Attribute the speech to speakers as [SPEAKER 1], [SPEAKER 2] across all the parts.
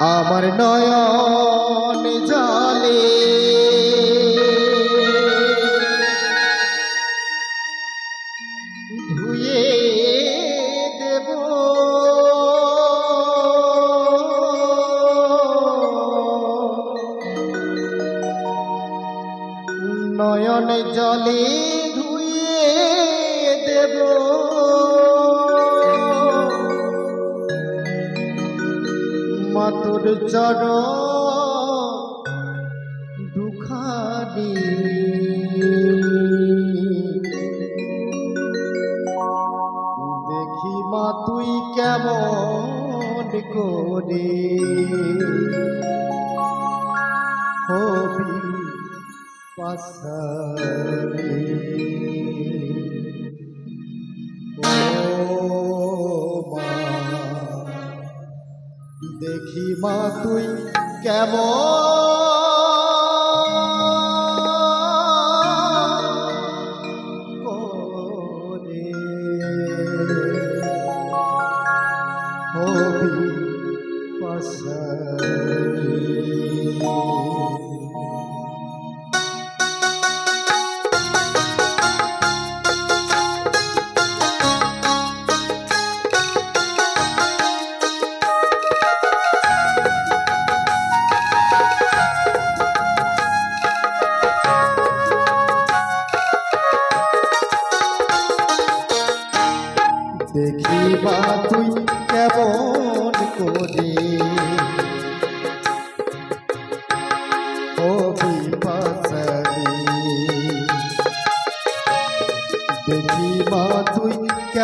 [SPEAKER 1] আমার নয়ন জলে। ধুয়ে দেব। নয়ন জলে চর দুখানি। দেখি মা তুই কেমন করে হবি পাশারি মা তুই কেমন?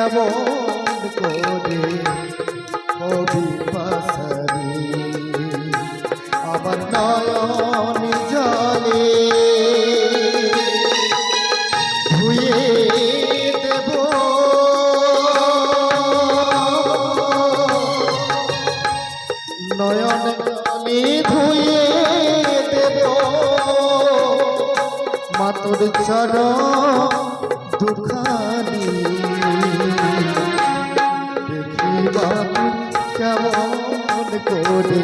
[SPEAKER 1] কেমন করে হবি পাশারি। আমার নয়ন জলে ধুয়ে দেব। নয়ন জলে ধুয়ে দেব। মাতুর চর দেখি বাবু কেমন করে?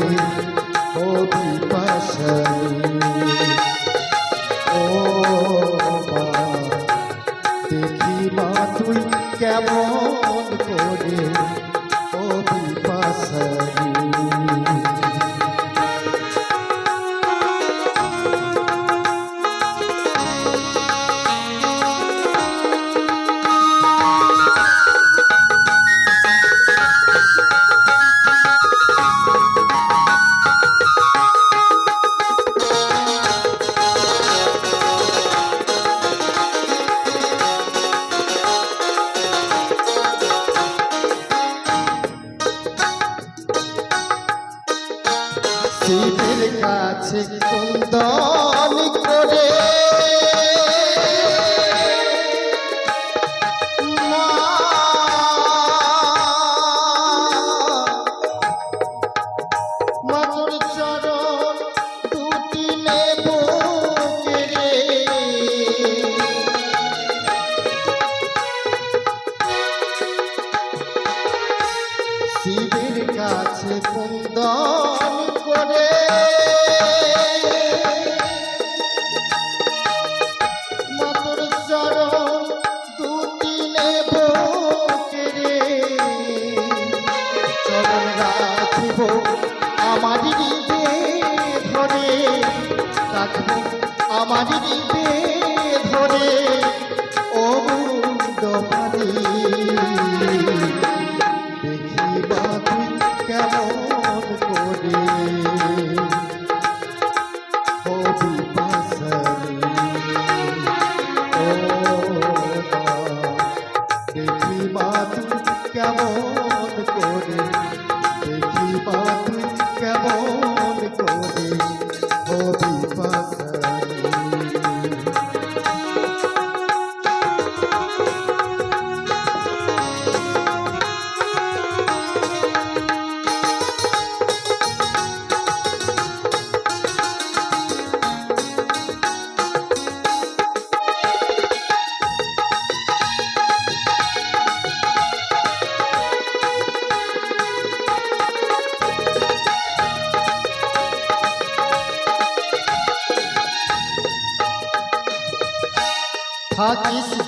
[SPEAKER 1] হবি পাশানি ও মা দেখি মা তুই কেমন করে? আমার হৃদে ধরে ও মুন্ড মারি দেখি বা তুই কেমন করে। किस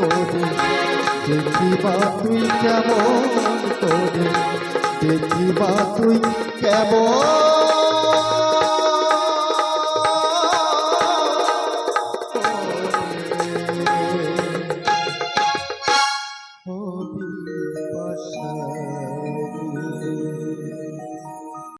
[SPEAKER 1] করে দেখিবা তুই কেমন করে? দেখিবা তুই কেমন